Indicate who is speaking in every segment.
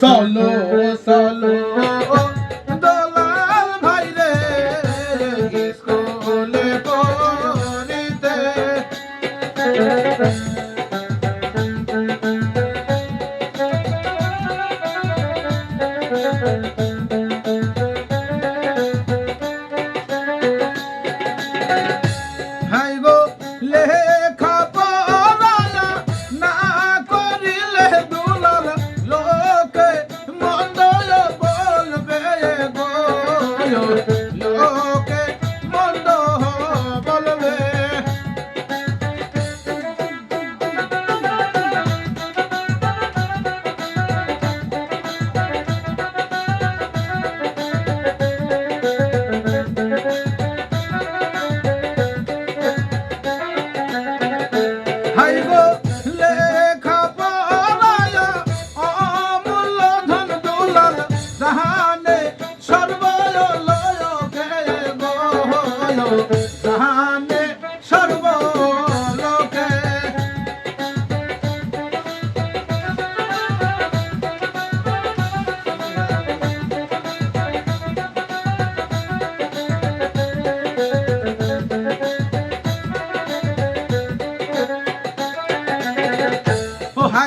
Speaker 1: চলো চলো দলাল ভাই রে স্কুলে পড়িতে Thank you. Adiós.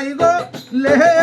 Speaker 1: Let's go,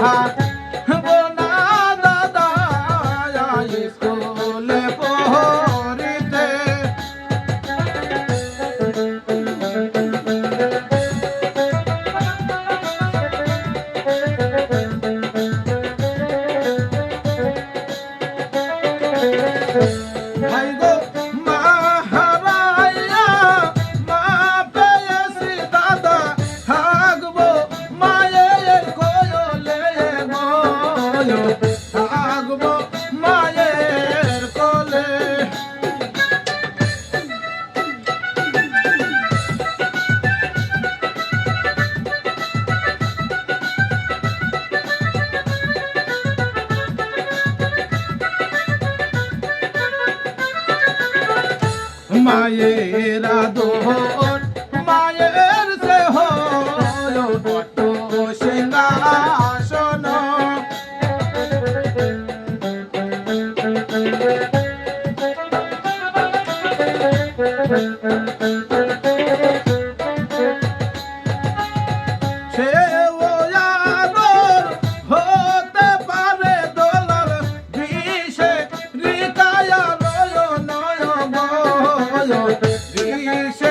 Speaker 1: は মায়ের আদর মায়ের সে হল বট Thank you. Congregation.